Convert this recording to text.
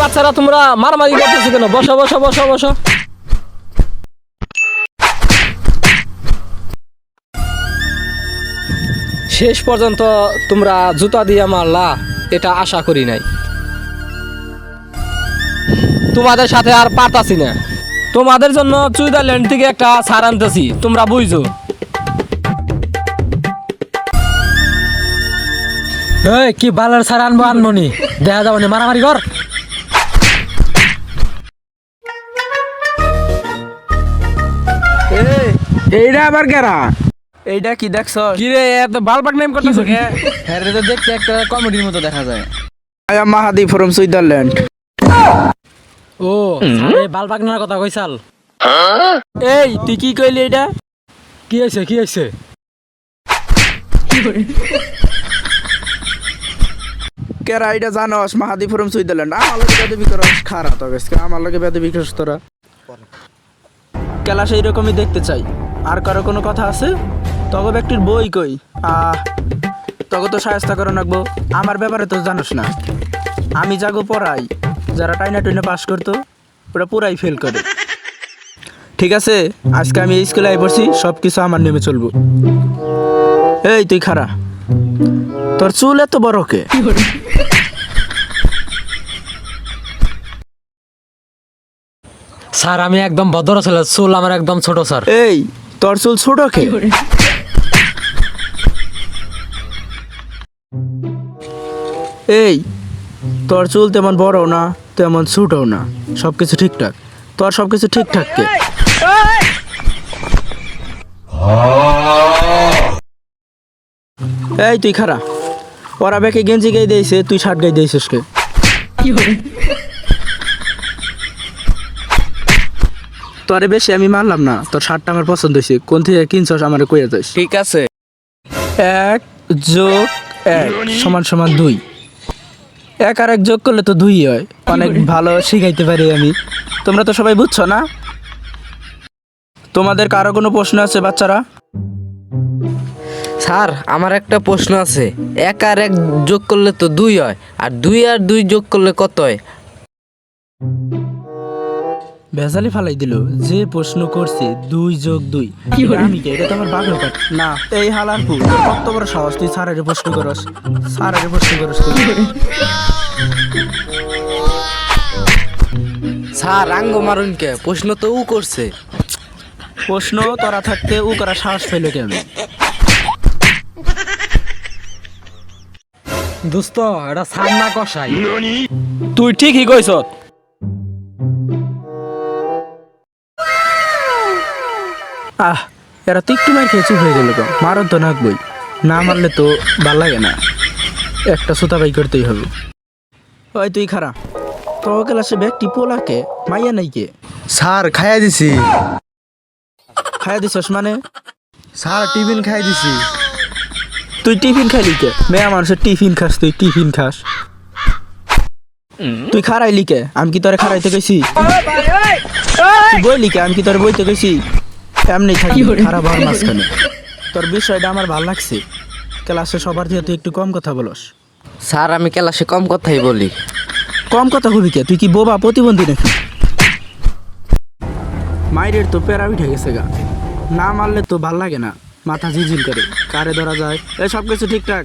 বাচ্চারা, তোমরা মারামারি করতেছো কেন? বসো বসো বসো বসো। শেষ পর্যন্ত তোমরা জুতা দিয়ে মারলা, এটা আশা করি নাই। তোমাদের সাথে আর পারতাছি না। তোমাদের জন্য সুইজারল্যান্ড থেকে একটা সার আনতেছি, তোমরা বুঝছ? এই কি বালার সার আনব আনমনি? দেখা যাব নি মারামারি কর। এইটা আবার কেরা? এইটা কি দেখছ? কি রে এত বালবাক নেম করতেছো কে হ্যাঁ তো দেখতে একটা কমেডির মতো দেখা যায়। I am Mahadi from Switzerland ও এই বাল পাকনার কথা কইসাল এই তুই কি কইলি এটা কি হয়েছে কি হয়েছে কেরা এটা জানোস মাহাদি ফ্রম সুইজারল্যান্ড। আমার লগে বেদবি করস খারা আমার লগে বেদবি করস তোরা। কেলা সেই রকমই দেখতে চাই। আর কারও কোনো কথা আছে? তবে ব্যক্তির বই কই? আহ তবে তো সাহায্য করে রাখব। আমার ব্যাপারে তো জানোস না। আমি যাগো পড়াই। যারা টাইনা টুইনা পাস করতো, ওরা পুরাই ফেল করে। ঠিক আছে, আজকে আমি এই স্কুলে আই পড়ছি সব কিছু আমার নেমে চলবো। এই, তুই খারা তোর চুল এত বড় কে? স্যার আমি একদম ভদ্র ছেলে চুল আমার একদম ছোট স্যার। এই তোর চুল ছোট কে? এই তোর চুল তেমন বড় না তেমন ছোটও না সব কিছু ঠিকঠাক। তোর সব কিছু ঠিকঠাক কে? এই তুই খারা ওরা বেকে গেঞ্জি গাই দিয়েছে তুই শার্ট গাই দিয়েছিস কে? তোরে বেশি আমি মানলাম না তোর শার্টটা আমার পছন্দ হয়েছে। কোন থেকে কিনছস আমার কইয়া যাস ঠিক আছে। এক যোগ এক সমান সমান দুই। এক আর এক যোগ করলে তো দুই হয়। অনেক ভালো শিখাইতে পারি আমি। তোমরা তো সবাই বুঝছ না? তোমাদের কারও কোনো প্রশ্ন আছে বাচ্চারা? স্যার আমার একটা প্রশ্ন আছে। এক আর এক যোগ করলে তো দুই হয় আর দুই আর দুই যোগ করলে কত হয়? ভেজালি ফালাই দিল যে প্রশ্ন করছে দুই যোগ দুই। আমি কে এটা তো আমার বাঘের কাট না এই হালার পু তোর কত বড় সাহস তুই স্যারের প্রশ্ন করস। স্যারের প্রশ্ন করস তুই। স্যার আঙ্গ মারুন কে? প্রশ্ন তো ও করছে। প্রশ্ন তোরা থাকতে ও করা সাহস পেলে কেন দোস্ত এটা সার না কষাই। তুই ঠিকই কইছ। আহ এরা তো একটু মার খেয়ে চুপ হয়ে গেল তো তো নাকবই না মারলে তো ভালো লাগে না। একটা সুতা বাই করতেই হবে। ওই তুই খারা। তো ক্লাসে ব্যক্তি পোলাকে মাইয়া নাই কে? স্যার খাইয়া দিছি। খাইয়া দিছস মানে? স্যার টিফিন খাই দিছি। তুই টিফিন খাইলি কে? মেয়া মানুষের টিফিন খাস তুই টিফিন খাস। তুই খারাইলি কে? আমি কি তোরে খারাইতে গেছি বইলি কে? আমি কি তোরে বইতে গেছি এমনি থাকি খারাপ হওয়ার মাঝখানে। তোর বিষয়টা আমার ভালো লাগছে। ক্লাসে সবার দিয়ে তুই একটু কম কথা বলস। স্যার আমি ক্লাসে কম কথাই বলি। কম কথা হবি কে? তুই কি বোবা প্রতিবন্ধী নাকি? মাইরের তো প্যারা উঠে গেছে গা। না মারলে তো ভালো লাগে না। মাথা ঝিঝিল করে কারে ধরা যায় এই সব কিছু ঠিকঠাক।